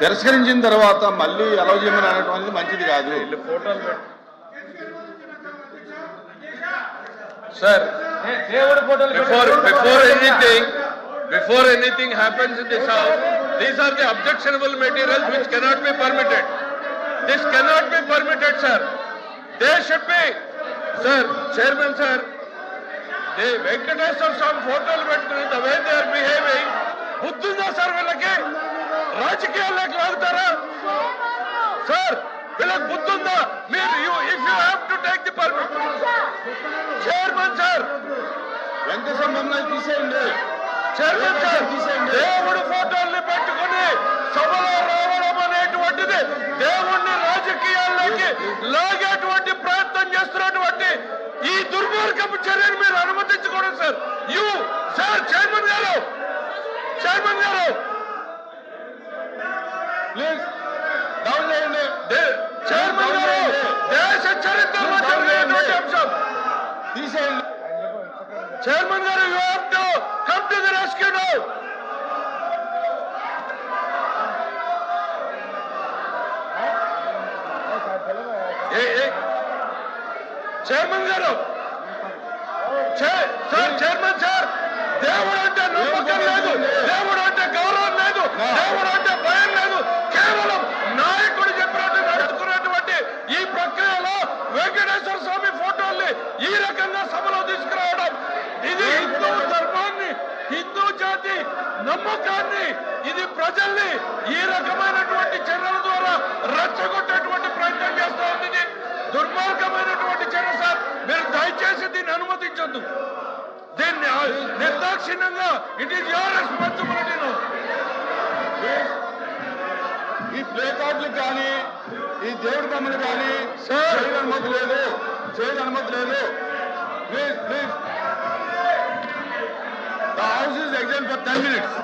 తిరస్కరించిన తర్వాత మళ్ళీ అలౌ చేయమని అనడం అనేది మంచిది కాదు sir before before anything before anything happens in this house these are the objectionable materials which cannot be permitted this cannot be permitted sir they should be sir chairman sir they Venkateswara Swamy ఫోటోలు పెట్టుకుని the way they are behaving బుద్ధుందా sir వీళ్ళకి రాజకీయాల్లోకి లాగుతారా sir వీళ్ళకి బుద్ధుందా? మీరు if you have to take the permit chairman sir మమ్మల్ని తీసేయండి? చైర్మన్ సార్ దేవుడు ఫోటోల్ని పెట్టుకుని సభలో రావడం అనేటువంటిది దేవుణ్ణి రాజకీయాల్లోకి లాగేటువంటి ప్రయత్నం చేస్తున్నటువంటి ఈ దుర్మార్గపు చర్యను మీరు అనుమతించకూడదు సార్ యు సార్ చైర్మన్ గారు చైర్మన్ గారు ప్లీజ్ డౌన్ చేయండి. చైర్మన్ గారు దేశ చరిత్రలో జరిగినటువంటి అంశం తీసేయండి. చైర్మన్ గారు you have to come to the rescue now chairman గారు సార్ చైర్మన్ సార్ దేవుడు అంటే నమ్మకం లేదు. దేవుడు అంటే గౌరవం లేదు దేవుడు అంటే భయం లేదు కేవలం నాయకుడు చెప్పినట్టు నడుచుకున్నటువంటి ఈ ప్రక్రియలో వెంకటేశ్వర స్వామి ఫోటోల్ని ఈ రకంగా సభలో తీసుకురావడం. ఇది హిందూ ధర్మాన్ని హిందూ జాతి నమ్మకాన్ని ఇది ప్రజల్ని ఈ రకమైనటువంటి చర్యల ద్వారా రెచ్చగొట్టేటువంటి ప్రయత్నం చేస్తూ ఉంది దుర్మార్గమైనటువంటి చర్య సార్. మీరు దయచేసి దీన్ని అనుమతించొద్దు. దీన్ని నిర్దాక్షిణ్యంగా ఇట్ ఈస్ యువర్ రెస్పాన్సిబిలిటీ ఈ ప్లే కార్డులు కానీ ఈ దేవుడి బొమ్మలు కానీ సార్. చేయని అనుమతి లేదు చేయని అనుమతి లేదు please please the house is exam for ten minutes